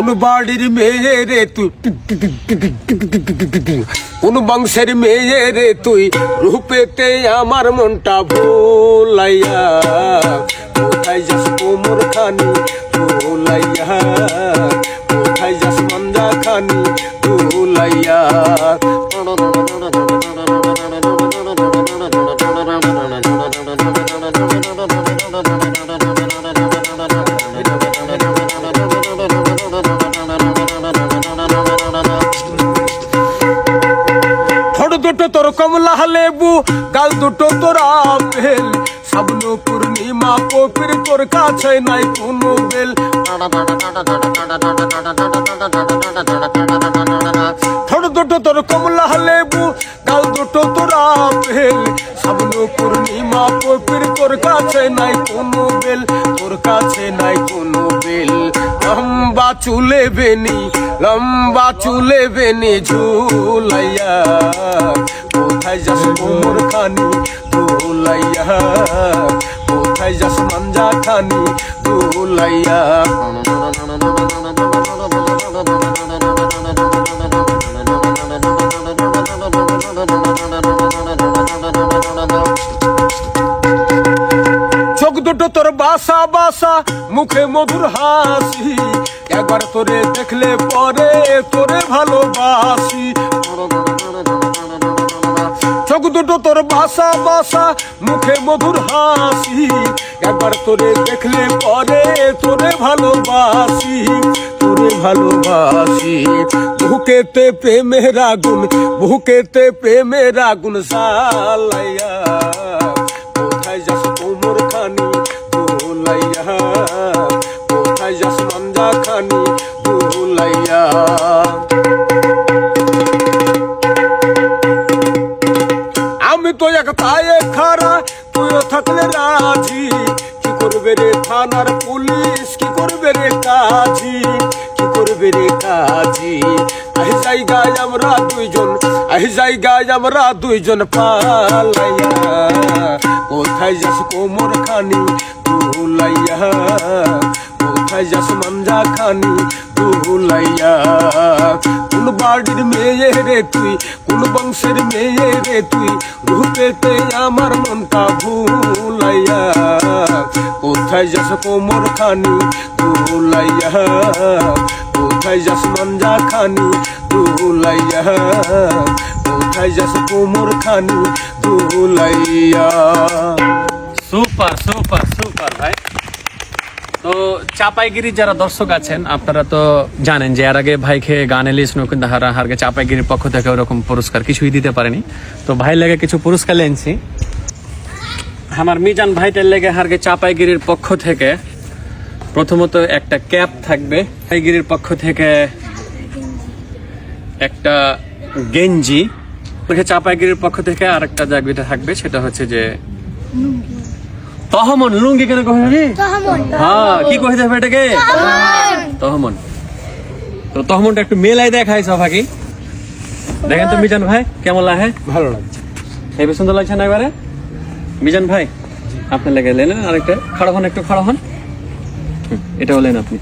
কোন বাড়ির মেয়ে রে তুই কোন বংশের মেয়ে রে তুই রূপেতে আমার মনটা ভোলাইয়া। কোথায় যাস কোমর খানি ভোলাইয়া। কোথায় যাস মন্দা খানি ভোলাইয়া। দুটো তোর কমলা লেবু, গাল দুটো তোর আপেল সাবন পূর্ণিমা কপির তোর কাছে নাই কোনো বেল। ঠোঁট দুটো তোর কমলা লেবু, গাল দুটো তোর আপেল সাবন পূর্ণিমা কপির তোর কাছে নাই কোনো বেল। তোর কাছে নাই কোনো বেল। লম্বা চুলে বেনি, লম্বা চুলে বেনি ঝুলাইয়া। খানি ধুলাইয়া কোথায় যাস মাঞ্জা খানি ধুলাইয়া চোখ দুটো তোর বাসা বাসা, মুখে মধুর হাসি। একবার তোরে দেখলে পরে তোরে ভালোবাসি। চোখ দুটো তোর বাসা বাসা, মুখে মধুর হাসি। একবার তোরে দেখলে পরে তোরে ভালোবাসি তোরে ভালোবাসি। বুকেতে প্রেমের আগুন বুকেতে প্রেমের আগুন সালাইয়া কোথায় যাস কোমর খানি, দোলাইয়া? কোথায় যাস মান্দা খানি রে কাজী আহি জায়গায় আমরা দুইজন, আহি জায়গায় আমরা দুইজন পালাইয়া। কোথায় যাস কোমর খানি? দুলাইয়া। কোথায় যাস মাঞ্জা খানি? দুলাইয়া। কোন বাড়ির মেয়ে রে তুই? কোন বংশের মেয়ে রে তুই? রূপেতে আমার মনটা ভুলাইয়া। কোথায় যাস কোমর খানি? দুলাইয়া। কোথায় যাস মাঞ্জা খানি দুলাইয়া কোথায় যাস কোমর খানি দুলাইয়া। সুপার সুপার সুপার ভাই। তো চাপাইগিরির যারা দর্শক আছেন আপনারা তো জানেন যে এর আগে ভাইকে গান এলিস নকুন হারা হারকে চাপাইগিরির পক্ষ থেকে ওরকম পুরস্কার কিছুই দিতে পারেনি। তো ভাই লেগে কিছু পুরস্কার লেনছি। আমার মিজান ভাইটার লেগে হারকে চাপাইগিরির পক্ষ থেকে প্রথমত একটা ক্যাপ থাকবে। চাপাইগিরির পক্ষ থেকে একটা গেঞ্জি। ওকে চাপাইগিরির পক্ষ থেকে আরেকটা জাগবিটা থাকবে সেটা হচ্ছে যে তহমন। লুঙ্গি কেন কহে হ্যাঁ কি কহে যাবে এটাকে? তহমন। তো তহমনটা একটু মেলাই দেখাই সবাইকে দেখেন তো মিজান ভাই কেমন লাগে? ভালো লাগছে। হেবি সুন্দর লাগছে না এবারে? মিজান ভাই আপনার লেগে লেন আরেকটা খাড়া হন একটু খাড়া হন। হুম, এটাও লেন আপনি।